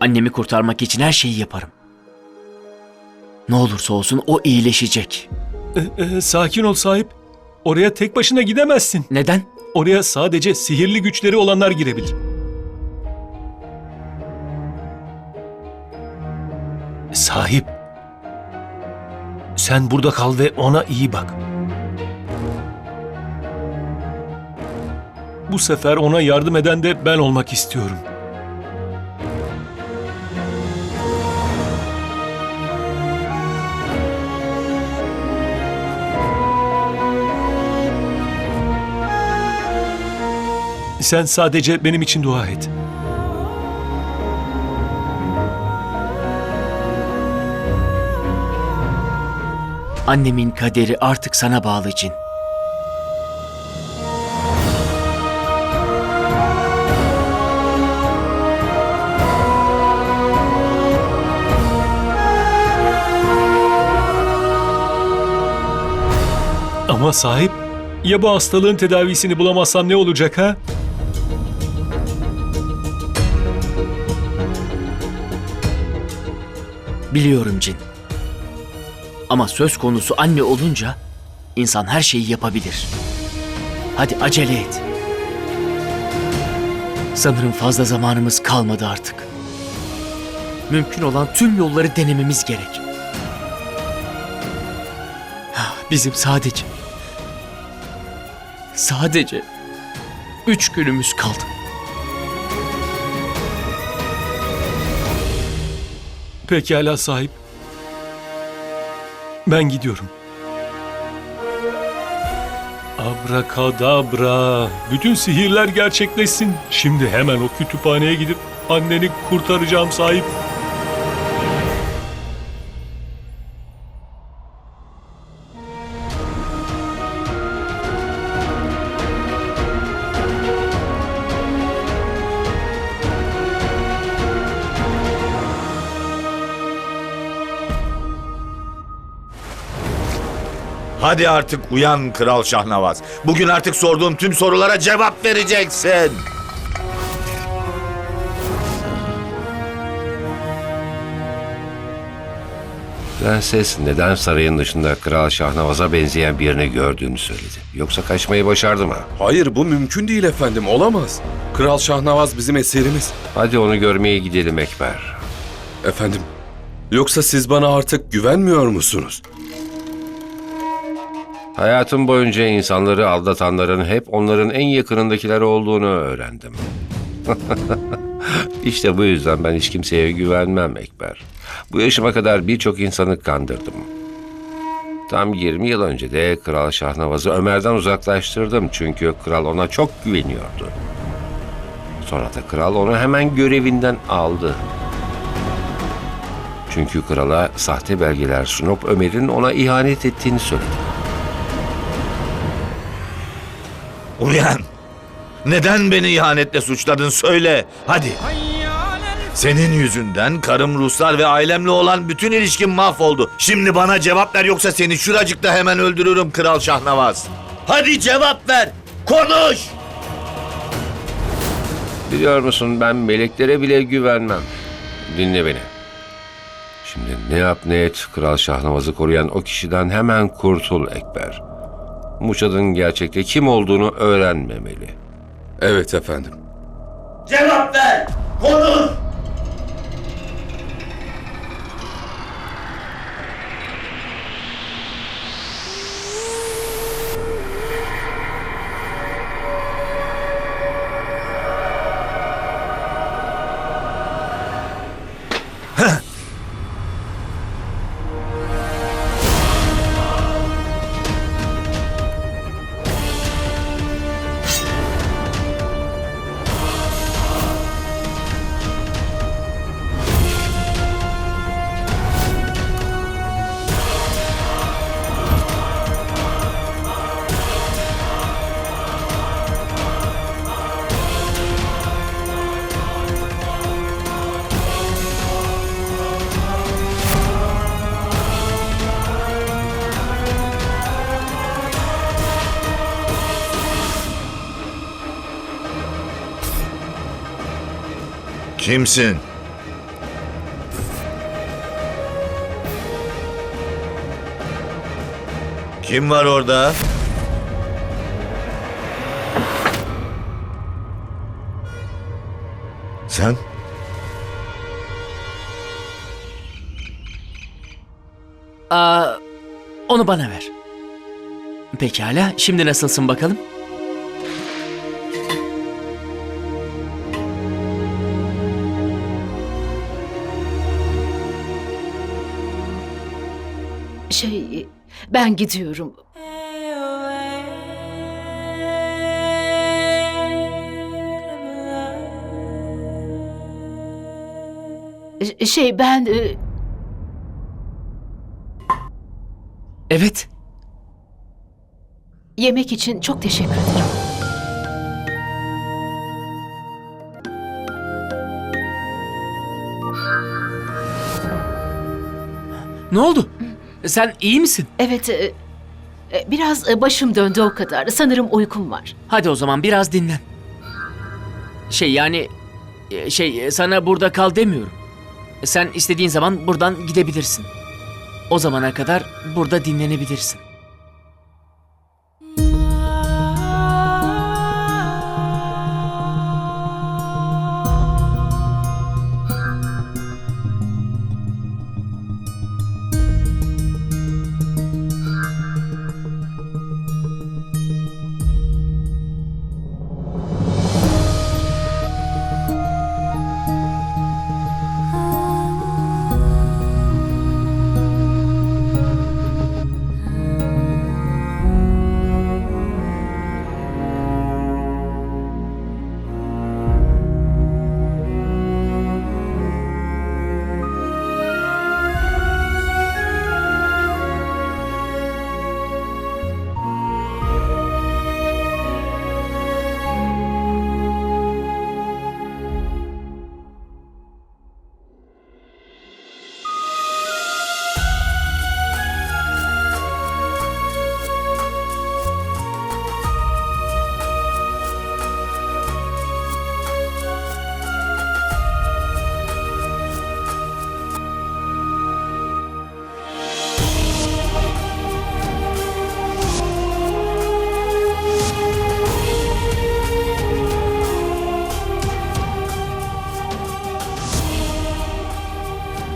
Annemi kurtarmak için her şeyi yaparım. Ne olursa olsun o iyileşecek. Ee, e, sakin ol sahip. Oraya tek başına gidemezsin. Neden? Oraya sadece sihirli güçleri olanlar girebilir. Sahip. Sen burada kal ve ona iyi bak. Bu sefer ona yardım eden de ben olmak istiyorum. Sen sadece benim için dua et. Annemin kaderi artık sana bağlı Cin. Ama sahip, ya bu hastalığın tedavisini bulamazsam ne olacak ha? Biliyorum Cin. Ama söz konusu anne olunca insan her şeyi yapabilir. Hadi acele et. Sanırım fazla zamanımız kalmadı artık. Mümkün olan tüm yolları denememiz gerek. Bizim sadece sadece üç günümüz kaldı. Pekala sahip. Ben gidiyorum. Abrakadabra. Bütün sihirler gerçekleşsin. Şimdi hemen o kütüphaneye gidip anneni kurtaracağım sahip. Hadi artık uyan Kral Şahnavaz. Bugün artık sorduğum tüm sorulara cevap vereceksin. Prenses neden sarayın dışında Kral Şahnavaz'a benzeyen birini gördüğünü söyledi. Yoksa kaçmayı başardı mı? Hayır bu mümkün değil efendim olamaz. Kral Şahnavaz bizim eserimiz. Hadi onu görmeye gidelim Ekber. Efendim yoksa siz bana artık güvenmiyor musunuz? Hayatım boyunca insanları aldatanların hep onların en yakınındakiler olduğunu öğrendim. işte bu yüzden ben hiç kimseye güvenmem Ekber. Bu yaşıma kadar birçok insanı kandırdım. Tam 20 yıl önce de Kral Şahnavaz'ı Ömer'den uzaklaştırdım çünkü kral ona çok güveniyordu. Sonra da kral onu hemen görevinden aldı. Çünkü krala sahte belgeler sunup Ömer'in ona ihanet ettiğini söyledi. Uyan. Neden beni ihanetle suçladın söyle. Hadi. Senin yüzünden karım Ruslar ve ailemle olan bütün ilişkim mahvoldu. Şimdi bana cevap ver yoksa seni şuracıkta hemen öldürürüm Kral Şahnavaz. Hadi cevap ver. Konuş. Biliyor musun ben meleklere bile güvenmem. Dinle beni. Şimdi ne yap ne et Kral Şahnavaz'ı koruyan o kişiden hemen kurtul Ekber. Muçad'ın gerçekte kim olduğunu öğrenmemeli. Evet efendim. Cevap ver. Konuş. Kimsin? Kim var orada? Sen? Aa, onu bana ver. Pekala, şimdi nasılsın bakalım? Şey, ben gidiyorum. Şey, ben... e, Evet. Yemek için çok teşekkür ederim. Ne oldu? Sen iyi misin? Evet, e, e, biraz e, başım döndü o kadar. Sanırım uykum var. Hadi o zaman biraz dinlen. Şey yani e, şey e, sana burada kal demiyorum. Sen istediğin zaman buradan gidebilirsin. O zamana kadar burada dinlenebilirsin.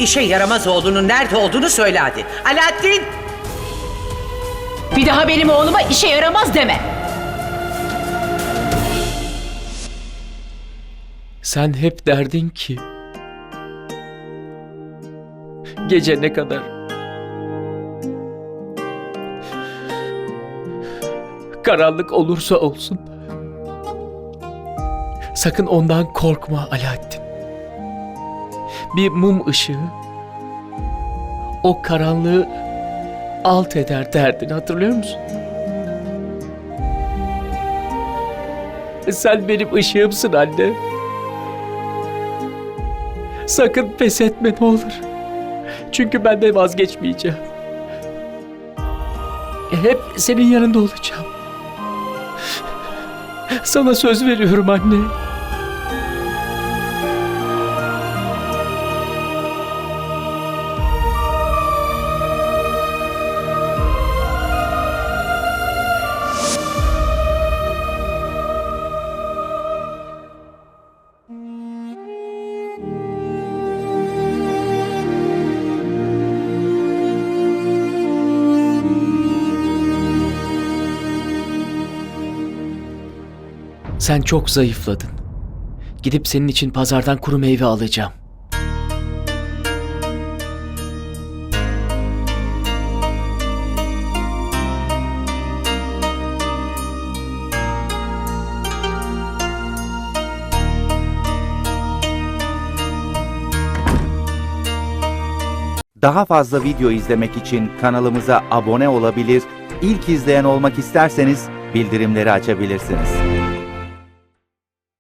İşe yaramaz oğlunun nerede olduğunu söyle hadi. Alaaddin! Bir daha benim oğluma işe yaramaz deme. Sen hep derdin ki gece ne kadar karanlık olursa olsun sakın ondan korkma Alaaddin. Bir mum ışığı o karanlığı alt eder derdin hatırlıyor musun? Sen benim ışığımsın anne. Sakın pes etme ne olur. Çünkü ben de vazgeçmeyeceğim. Hep senin yanında olacağım. Sana söz veriyorum anne. Sen çok zayıfladın. Gidip senin için pazardan kuru meyve alacağım. Daha fazla video izlemek için kanalımıza abone olabilir, ilk izleyen olmak isterseniz bildirimleri açabilirsiniz.